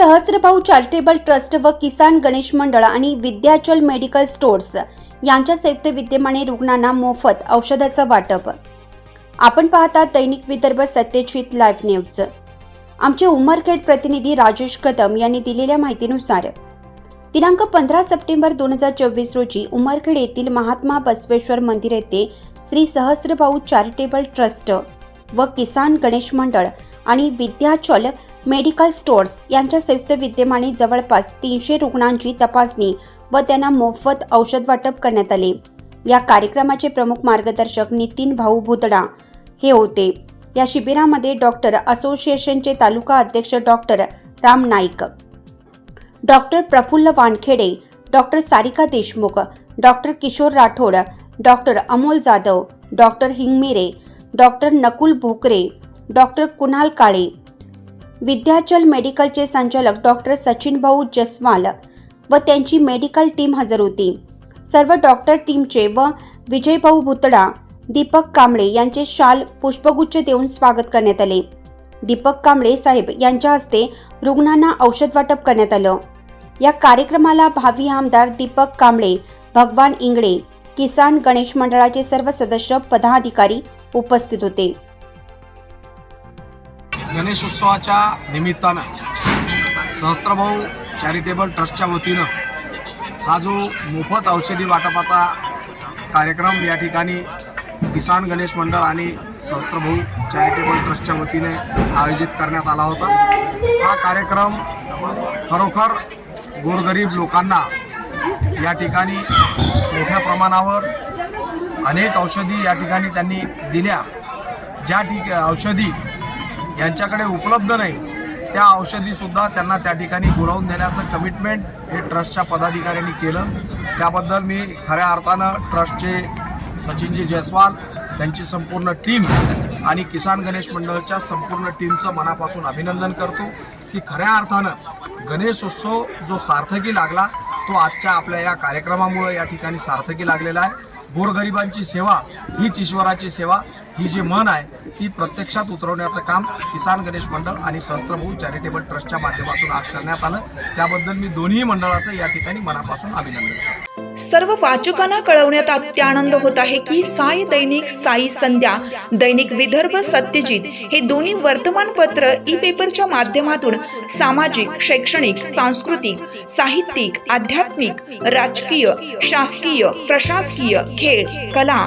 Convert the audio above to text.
सहस्त्रभाऊ charitable trust व किसान गणेश मंडळ आणि विद्याचल मेडिकल स्टोर्स यांच्या संयुक्त विद्यमाने रुग्णांना मोफत औषधाचं वाटप. आपण पाहता दैनिक विदर्भ सत्यजित लाईव्ह न्यूज. आमचे उमरखेड प्रतिनिधी राजेश कदम यांनी दिलेल्या माहितीनुसार दिनांक पंधरा सप्टेंबर दोन हजार चोवीस रोजी उमरखेड येथील महात्मा बसवेश्वर मंदिर येथे श्री सहस्त्रभाऊ चॅरिटेबल ट्रस्ट व किसान गणेश मंडळ आणि विद्याचल मेडिकल स्टोअर्स यांच्या संयुक्त विद्यमाने जवळपास तीनशे रुग्णांची तपासणी व त्यांना मोफत औषध वाटप करण्यात आले. या कार्यक्रमाचे प्रमुख मार्गदर्शक नितीन भाऊ भुतडा हे होते. या शिबिरामध्ये डॉक्टर असोसिएशनचे तालुका अध्यक्ष doctor Ram Naik doctor Praful Wankhede doctor Sarika Deshmukh doctor Kishor Rathod doctor Amol Jadhav doctor Hingmire doctor Nakul Bhokare doctor Kunal Kale Vidyachal मेडिकलचे संचालक डॉक्टर सचिन भाऊ जसवाल व त्यांची मेडिकल टीम हजर होती. सर्व डॉक्टर टीमचे व विजयभाऊ भुतडा दीपक कांबळे यांचे शाल पुष्पगुच्छ देऊन स्वागत करण्यात आले. दीपक कांबळे साहेब यांच्या हस्ते रुग्णांना औषध वाटप करण्यात आलं. या कार्यक्रमाला भावी आमदार दीपक कांबळे भगवान इंगळे किसान गणेश मंडळाचे सर्व सदस्य पदाधिकारी उपस्थित होते. गणेशोत्सवाच्या निमित्तानं सहस्त्रभाऊ चॅरिटेबल ट्रस्टच्या वतीनं हा जो मोफत औषधी वाटपाचा कार्यक्रम या ठिकाणी किसान गणेश मंडळ आणि सहस्त्रभाऊ चॅरिटेबल ट्रस्टच्या वतीने आयोजित करण्यात आला होता. हा कार्यक्रम खरोखर गोरगरीब लोकांना या ठिकाणी मोठ्या प्रमाणावर अनेक औषधी या ठिकाणी त्यांनी दिल्या. ज्या ठिक औषधी यांच्याकडे उपलब्ध नाही. त्या औषधीसुद्धा त्यांना त्या ठिकाणी बोलावून देण्याचं कमिटमेंट हे ट्रस्टच्या पदाधिकाऱ्यांनी केलं. त्याबद्दल मी खऱ्या अर्थानं ट्रस्टचे सचिनजी जयस्वाल त्यांची संपूर्ण टीम आणि किसान गणेश मंडळच्या संपूर्ण टीमचं मनापासून अभिनंदन करतो की खऱ्या अर्थानं गणेशोत्सव जो सार्थकी लागला तो आजच्या आपल्या या कार्यक्रमामुळे या ठिकाणी सार्थकी लागलेला आहे. गोरगरिबांची सेवा हीच ईश्वराची सेवा ही जी मन आहे ती प्रत्यक्षात उतरवण्याचं काम किसान गणेश मंडळ आणि सहस्त्रभाऊ चॅरिटेबल ट्रस्टच्या माध्यमातून आज करण्यात आलं. त्याबद्दल मी दोन्ही मंडळाचं या ठिकाणी मनापासून अभिनंदन करतो. सर्व वाचकांना कळवण्यात अत्यानंद होत आहे की साई दैनिक साई संध्या दैनिक विदर्भ सत्यजित हे दोन्ही वर्तमानपत्र ई पेपरच्या माध्यमातून सामाजिक शैक्षणिक सांस्कृतिक साहित्यिक आध्यात्मिक राजकीय शासकीय प्रशासकीय खेळ कला